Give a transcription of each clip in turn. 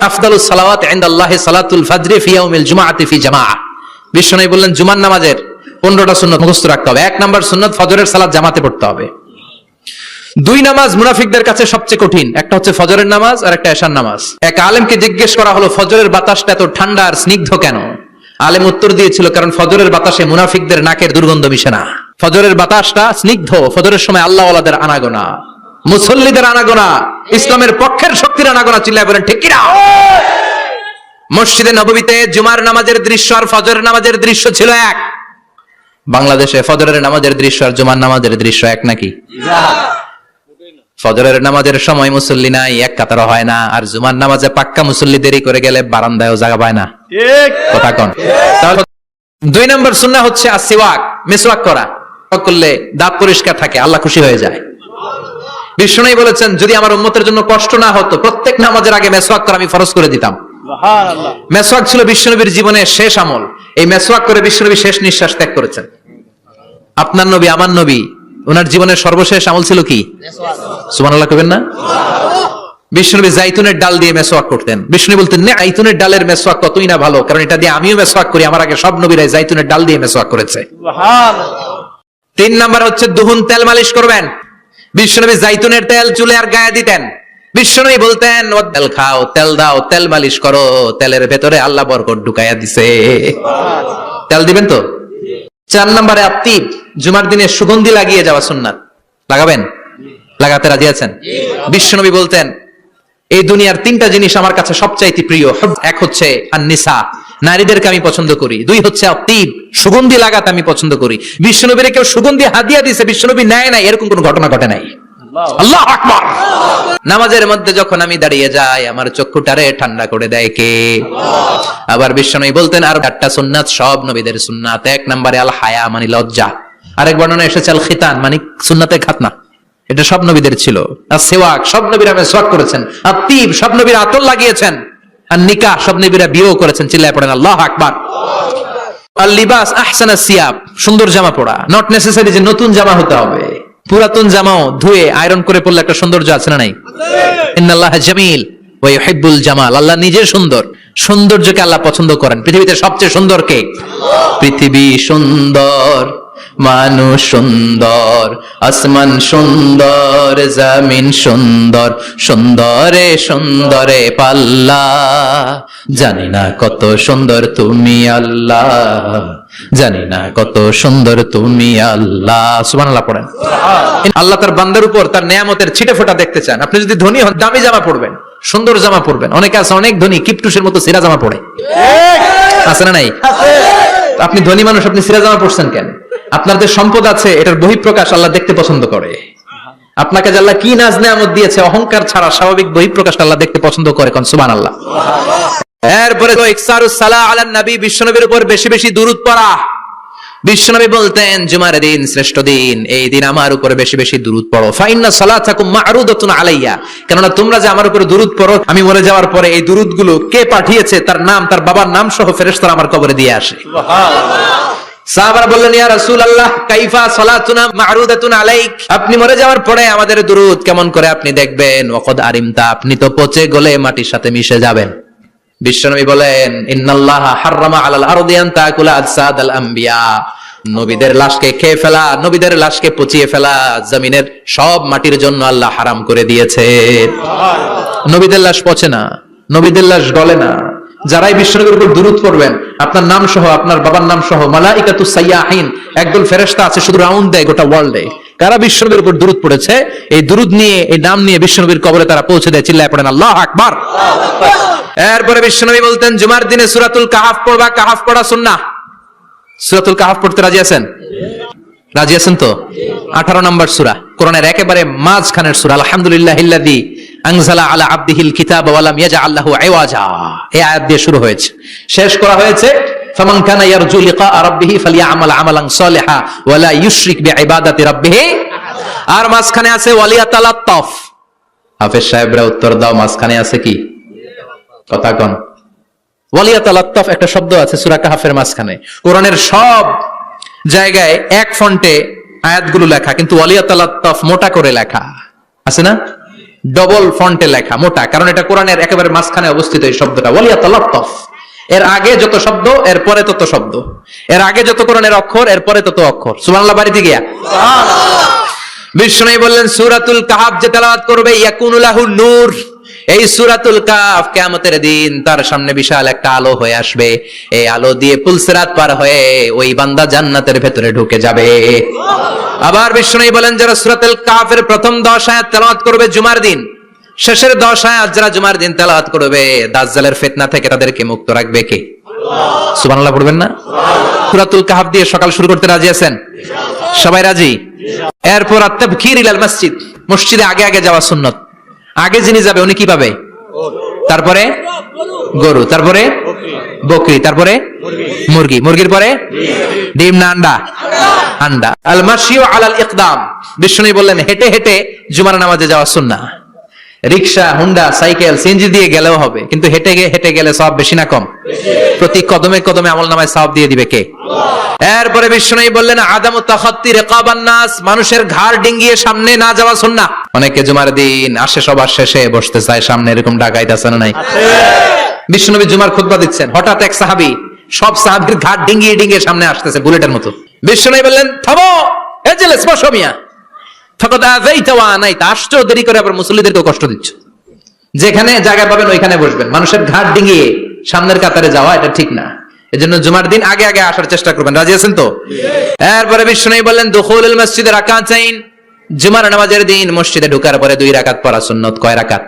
আফদালুস সালাওয়াত ইনদাল্লাহি সালাতুল ফাজরি ফি ইয়াউমিল জুমআতি ফি জামাআ। বিশ্বনবী বললেন, জুমার নামাজের 15টা সুন্নত মুখস্থ রাখতে হবে। এক নাম্বার সুন্নত, ফজরের সালাত জামাতে পড়তে হবে। দুই নামাজ মুনাফিকদের কাছে সবচেয়ে কঠিন। একটা হচ্ছে ফজরের নামাজ, আর একটা এশার নামাজ। এক আলেমকে জিজ্ঞেস করা হলো, ফজরের বাতাসটা এত ঠান্ডা আর স্নিগ্ধ কেন? আলেম উত্তর দিয়েছিল, কারণ ফজরের বাতাসে মুনাফিকদের নাকের দুর্গন্ধ মিশে না। ফজরের বাতাসটা স্নিগ্ধ, ফজরের সময় আল্লাহ আনাগোনা। মুসল্লিদের আনাগোনা ইসলামের পক্ষের শক্তির আনাগোনা চিল্লায় বলেন ঠিক কিনা? মসজিদে নববীতে জুমার নামাজের দৃশ্য আর ফজরের নামাজের দৃশ্য ছিল এক। বাংলাদেশে ফজরের নামাজের দৃশ্য আর জুমার নামাজের দৃশ্য এক নাকি? ফজরের নামাজের সময় মুসল্লি নাই এক কাতার হয় না আর জুমার নামাজে পাক্কা মুসল্লি দেরি করে গেলে বারান্দায়ও জায়গা পায় না। ঠিক। কথা কন। দুই নম্বর সুন্নাহ হচ্ছে আসিওয়াক মিসওয়াক করা। করলে দাঁত পরিষ্কার থাকে আল্লাহ খুশি হয়ে যায়। বিষ্ণুই বলেছেন যদি আমার উম্মতের জন্য কষ্ট না হতো প্রত্যেক নামাজের আগে মেসওয়াক করা আমি ফরজ করে দিতাম। মেসওয়াক ছিল বিশ্বনবীর জীবনের শেষ আমল। এই মেসওয়াক করে বিশ্বনবী শেষ নিঃশ্বাস ত্যাগ করেছেন। আপনার নবী আমার নবী ওনার জীবনের সর্বশেষ আমল ছিল কি? সুবহানাল্লাহ। কবেন না? বিষ্ণুনবী জাইতুনের ডাল দিয়ে মেসওয়াক করতেন। বিষ্ণু বলতেন না আইতুনের ডালের মেসওয়াক কতই না ভালো কারণ এটা দিয়ে আমিও মেসওয়াক করি আমার আগে সব নবীরাই জাইতুনের ডাল দিয়ে মেসওয়াক করেছে। তিন নাম্বার হচ্ছে দুহুন তেল মালিশ করবেন। বিশ্বনবী জাইতুনের তেল চুলে আর গায়ে দিতেন। বিশ্বনবী বলতেন ও তেল খাও তেল দাও তেল মালিশ করো তেলের ভেতরে আল্লাহ বরকত ঢুকাইয়া দিছে। তেল দিবেন তো? চার নম্বরে আত্মিব জুমার দিনে সুগন্ধি লাগিয়ে যাওয়া সুন্নাত। লাগাবেন? লাগাতে রাজি আছেন? বিশ্বনবী বলতেন এই দুনিয়ার তিনটা জিনিস আমার কাছে সবচাইতে প্রিয়। এক হচ্ছে নিসা নারীদেরকে আমি পছন্দ করি। দুই হচ্ছে আত্মিব সুগন্ধি লাগাতে আমি পছন্দ করি। বিশ্বনবীরে কেউ সুগন্ধি হাদিয়া দিছে বিশ্বনবী নেয় নাই এরকম কোনো ঘটনা ঘটে নাই। আল্লাহ। আকবার। নামাজের মধ্যে যখন আমি দাঁড়িয়ে যাই, আমার চক্ষুটারে ঠান্ডা করে দেয় কে? আবার বিশ্বনবী বলতেন, আর চারটা সুন্নাত সব নবীদের সুন্নাত। এক নম্বরে আল হায়া মানে লজ্জা। আরেক বর্ণনা এসেছে আল খিতান মানে সুন্নাতে খাতনা। এটা সব নবীদের ছিল। আর সেওয়াক, সব নবীরা সোয়াক করেছেন। আর তিব, সব নবীরা আতর লাগিয়েছেন। আর নিকা সব নবীরা বিয়েও করেছেন। চিল্লায় পড়েন, আল্লাহ আকবার আর লিবাস, আহসানা সিয়াব সুন্দর জামা পড়া নট নেসেসারি যে নতুন জামা হতে হবে। পুরাতন জামাও ধুয়ে আয়রন করে পড়লে একটা সৌন্দর্য আছে না নাই? ইন্নাল্লাহ জামিল ইউহিব্বুল জামাল। আল্লাহ নিজে সুন্দর। সৌন্দর্যকে আল্লাহ পছন্দ করেন। পৃথিবীতে সবচেয়ে সুন্দর কে? পৃথিবী সুন্দর, মানুষ সুন্দর, আসমান সুন্দর, জামিন সুন্দর, সুন্দরে সুন্দরে পাল্লা। জানি না কত সুন্দর তুমি আল্লাহ। জানি না কত সুন্দর তুমি আল্লাহ। সুবহানাল্লাহ পড়েন। আল্লাহ তার বান্দার উপর তার নেয়ামতের ছিটে ফোটা দেখতে চান। আপনি যদি ধনী হন, দামি জামা পরবেন, সুন্দর জামা পরবেন। অনেকে আছে, অনেক ধনী, কিপটুসের মতো সিরা জামা পড়ে আছে না নাই? আপনি ধনী মানুষ, আপনি সিরা জামা পড়ছেন কেন? আপনার যে সম্পদ আছে, এটার বহিঃপ্রকাশ আল্লাহ দেখতে পছন্দ করে। আপনাকে আল্লাহ কি নাজ নেয়ামত দিয়েছে, অহংকার ছাড়া স্বাভাবিক বহিঃপ্রকাশ আল্লাহ দেখতে পছন্দ করে কোন সুবান আল্লাহ এরপরে তো ইকসারুস সালাহ আলান নবী বিশ্বনবীর উপর বেশি বেশি দুরূদ পড়া। বিশ্বনবী বলতেন জুমার দিন শ্রেষ্ঠ দিন এই দিন আমার উপরে বেশি বেশি দুরুদ পড়ো। ফাইন্না সালাতাকুম মা'রুদাতুন আলাইয়া। কেননা তোমরা যে আমার উপরে দুরুদ পড়ো আমি মরে যাওয়ার পরে এই দুরুদগুলো কে পাঠিয়েছে তার নাম তার বাবার নাম সহ ফেরেশতারা আমার কবরে দিয়ে আসে। সাহাবারা বললেন ইয়া রাসূলুল্লাহ কাইফা সালাতুনা মা'রুদাতুন আলাইক? আপনি মরে যাওয়ার পরে আমাদের দুরুদ কেমন করে আপনি দেখবেন? ওয়াকাদ আরিমতা আপনি তো পচে গলে মাটির সাথে মিশে যাবেন। বিশ্বনবী বলেন, ইন্নাল্লাহা হাররামা আলাল আরদি আন তাকুলা আজসাদাল আম্বিয়া। নবীদের লাশকে খেয়ে ফেলা, নবীদের লাশকে পচিয়ে ফেলা, জমিনের সব মাটির জন্য আল্লাহ হারাম করে দিয়েছে। নবীদের লাশ পচে না, নবীদের লাশ গলে না। যারাই বিশ্বনবীর উপর দুরুদ পড়বেন, আপনার নাম সহ, আপনার বাবার নাম সহ মালাইকাতু সাইয়াহিন, একদল ফেরেশতা আছে, শুধু রাউন্ড দেয় গোটা ওয়ার্ল্ডে। কারা বিশ্বনবীর উপর দুরুদ পড়েছে? এই দুরুদ নিয়ে, এই নাম নিয়ে বিশ্বনবীর কবরে তারা পৌঁছে দেয়, চিল্লায় পড়েন, আল্লাহ আকবার! এরপরে বিশ্বনবী বলতেন, জুমার দিনে সুরাতুল কাহাফ পড়বা, কাহাফ পড়া সুন্নাহ। সুরাতুল কাহাফ পড়তে রাজি আছেন? রাজি আছেন তো? আঠারো নম্বর সুরা, কোরআনের একেবারে মাঝখানের সুরা, আলহামদুলিল্লাহ ইল্লাযী আনজালা আলা আবদিহিল কিতাব ওয়া লাম ইয়াজআল লাহু ইওয়াজা। এই আয়াত দিয়ে শুরু হয়েছে। শেষ করা হয়েছে, ফামান কানা ইয়ারজু লিকা রাব্বিহি ফালিয়ামাল আমালান সালিহা ওয়ালা ইউশরিক বিইবাদাতি রাব্বিহি। আর মাঝখানে আছে, ওয়ালিয়াতালাত্তাফ। হাফেজ সাহেবরা উত্তর দাও, মাঝখানে আছে কি? কথা কন ওয়ালিয়াতালাত্তাফ একটা শব্দ আছে সুরা কাহাফের মাঝখানে। কোরআনের সব জায়গায় এক ফন্টে আয়াতগুলো লেখা কিন্তু ওয়ালিয়াতালাত্তাফ মোটা করে লেখা। আছে না? ডবল ফন্টে লেখা মোটা। কারণ এটা কোরআনের একেবারে মাঝখানে অবস্থিত এই শব্দটা। ওয়ালিয়াতালাত্তাফ। এর আগে যত শব্দ এর পরে তত শব্দ। এর আগে যত কোরআনের অক্ষর এর পরে তত অক্ষর। সুবহানাল্লাহ বাড়িতে গিয়া। বিষ্ণু বললেন সুরাতুল কাহাফ যে তেলাওয়াত করবে ইয়াকুনুলাহু নূর। এই সূরাতুল কাহাফ কিয়ামতের দিন তার সামনে বিশাল একটা আলো হয়ে আসবে। এই আলো দিয়ে পুলসিরাত পার হয়ে ওই বান্দা জান্নাতের ভেতরে ঢুকে যাবে। আবার বিষ্ণু বলেন, যারা সূরাতুল কাহাফের প্রথম 10 আয়াত তেলাওয়াত করবে জুমার দিন, শেষের 10 আয়াত যারা জুমার দিন তেলাওয়াত করবে, দাজ্জালের ফিতনা থেকে তাদেরকে মুক্ত রাখবে কে? সুবহানাল্লাহ পড়বেন না? সূরাতুল কাহাফ দিয়ে সকাল শুরু করতে রাজি আছেন? সবাই রাজি? এরপর আত্তাবকির ইলাল মসজিদ, মসজিদে আগে আগে যাওয়া সুন্নত। আগে যিনি যাবে, উনি কি পাবে? তারপরে গরু, তারপরে বকরি, তারপরে মুরগি। মুরগির পরে ডিম না আন্ডা? আন্ডা। আল মাসিও আলাল ইকদাম বিষ্ণু বললেন, হেঁটে হেঁটে জুমার নামাজে যাওয়া সুন্নাহ। রিক্সা, হুন্ডা, সাইকেল, সিএনজি দিয়ে গেলেও হবে। কিন্তু হেঁটে গে, হেঁটে গেলে সব বেশি না কম। প্রতি কদমে কদমে আমল নামায় সব দিয়ে দিবে কে? এরপরে বিষ্ণু বললেন, আদাম তাখাত্তি রেকাবান নাস, মানুষের ঘাড় ডিঙ্গিয়ে সামনে না যাওয়া সুন্নাহ। অনেকে জুমার দিন আসে, সবার শেষে বসতে চায়, সামনে এরকম ডাকাইতে আছে না নাই? বিষ্ণুনবী জুমার খুতবা দিচ্ছেন, হঠাৎ এক সাহাবি সব সাহাবির ঘাট ডিঙ্গিয়ে ডিঙ্গিয়ে সামনে আসতেছে, বুলেটের মতো। বিষ্ণু বললেন, থামো এ জেলে স্পর্শ মিয়া যেখানে জায়গা পাবেন মানুষের ঘাট ডিঙ্গিয়ে সামনের কাতারে যাওয়া ঠিক না। জুমার দিন আগে আগে আসার চেষ্টা করবেন। মসজিদে রাকাতাইন। জুমার নামাজের দিন মসজিদে ঢোকার পরে দুই রাকাত পড়া সুন্নত। কয় রাকাত?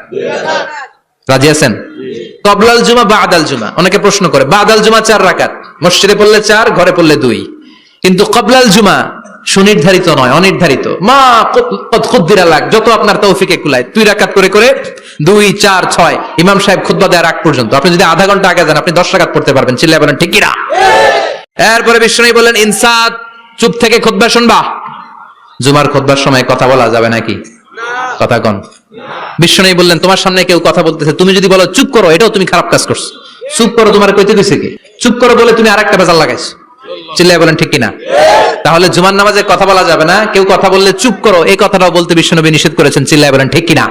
রাজি আছেন? কবলাল জুমা বা আদাল জুমা। অনেকে প্রশ্ন করে, বাদাল জুমা চার রাকাত? মসজিদে পড়লে চার, ঘরে পড়লে দুই। কিন্তু কবলাল জুমা সুনির্ধারিত নয়, অনির্ধারিত। মা খুদ্দিরা লাগ, যত আপনার তৌফিকে কুলায়। তুই রাকাত করে করে দুই, চার, ছয়। ইমাম সাহেব খুদ্া দেওয়ার আগ পর্যন্ত। আপনি যদি আধা ঘণ্টা আগে যান, আপনি দশ রাকাত পড়তে পারবেন। চিল্লাই বলেন, ঠিক কিনা এরপরে বিষ্ণু বললেন ইনসাদ, চুপ থেকে খুদ্া শুনবা? জুমার খুদ্বার সময় কথা বলা যাবে নাকি? কথা কন। বিষ্ণু বললেন, তোমার সামনে কেউ কথা বলতেছে। তুমি যদি বলো, চুপ করো, এটাও তুমি খারাপ কাজ করছ। চুপ করো, তোমার কইতে দিছে কি? চুপ করো বলে তুমি আরেকটা বেজাল লাগাইছো। চিল্লাই বলেন ঠিক কিনা? তাহলে জুমার নামাজে কথা বলা যাবে না, কেউ কথা বললে চুপ করো, এই কথাটাও বলতে বিষ্ণুনবী নিষেধ করেছেন চিল্লাই বলেন ঠিক কিনা?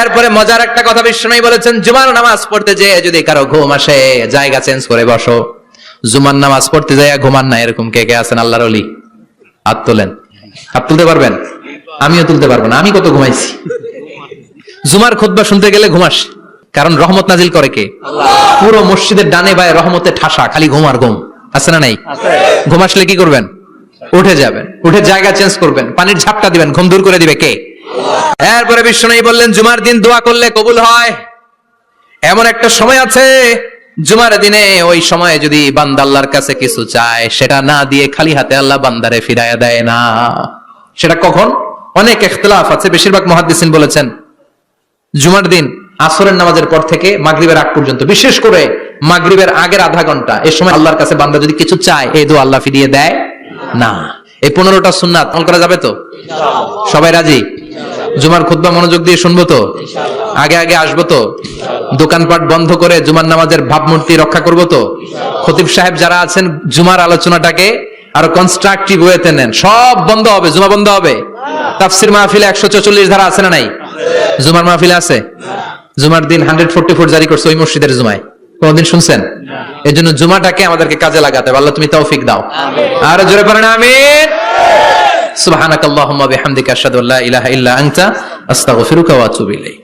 এরপরে মজার একটা কথা বিষ্ণুনবী বলেছেন, জুমার নামাজ পড়তে যে যদি কারও ঘুম আসে, জায়গা চেঞ্জ করে বসো। জুমার নামাজ পড়তে যায় ঘুমান না, এরকম কে কে আছেন? আল্লাহর অলি হাত তোলেন। হাত তুলতে পারবেন? আমিও তুলতে পারব না, আমি কত ঘুমাইছি। জুমার খুতবা শুনতে গেলে ঘুমাস, কারণ রহমত নাজিল করে কে? পুরো মসজিদের ডানে বায়ে রহমতে ঠাসা, খালি ঘুম আর ঘুম। আছে না নাই? ঘুম আসলে কি করবেন? উঠে যাবেন। উঠে জায়গা চেঞ্জ করবেন। পানির ঝাপটা দিবেন। ঘুম দূর করে দিবে কে? এরপরে বিষ্ণু বললেন জুমার দিন দোয়া করলে কবুল হয়। এমন একটা সময় আছে জুমার দিনে ওই সময় যদি বান্দা আল্লাহর কাছে কিছু চায় সেটা না দিয়ে খালি হাতে আল্লাহ বান্দারে ফিরাইয়া দেয় না। সেটা কখন? অনেক ইখতিলাফ আছে। বেশিরভাগ মহাদ্দিসিন বলেছেন জুমার দিন আসরের নামাজের পর থেকে মাগরিবের আগ পর্যন্ত। বিশেষ করে মাগরিবের আগের আধা ঘণ্টা। এই সময় আল্লাহর কাছে বান্দা যদি কিছু চায় এই দোয়া আল্লাহ ফিরিয়ে দেয়? না। এই পনেরোটা সুন্নাত আমল করা যাবে তো? সবাই রাজি? জুমার খুতবা মনোযোগ দিয়ে শুনব তো? আগে আগে আসব তো? দোকানপাট বন্ধ করে জুমার নামাজের ভাবমূর্তি রক্ষা করব তো? খতিব সাহেব যারা আছেন জুমার আলোচনাটাকে আরও কনস্ট্রাকটিভ ওয়েতে নেন। সব বন্ধ হবে জুমা বন্ধ হবে। তাফসির মাহফিলে একশো চল্লিশ ধারা আছে না নাই? জুমার মাহফিলে আছে? জুমার দিন হান্ড্রেড ফোর্টি ফোর জারি করছে ওই মসজিদের জুমায়। কোনদিন শুনছেন? এই জন্য জুমাটাকে আমাদেরকে কাজে লাগাতে হবে। আল্লাহ তুমি তৌফিক দাও। আর জোরে পড়েন আমিন। সুবহানাকাল্লাহুম্মা বিহামদিকা আশহাদু আল্লা ইলাহা ইল্লা আনতা আস্তাগফিরুকা ওয়া আতুবু ইলাইক।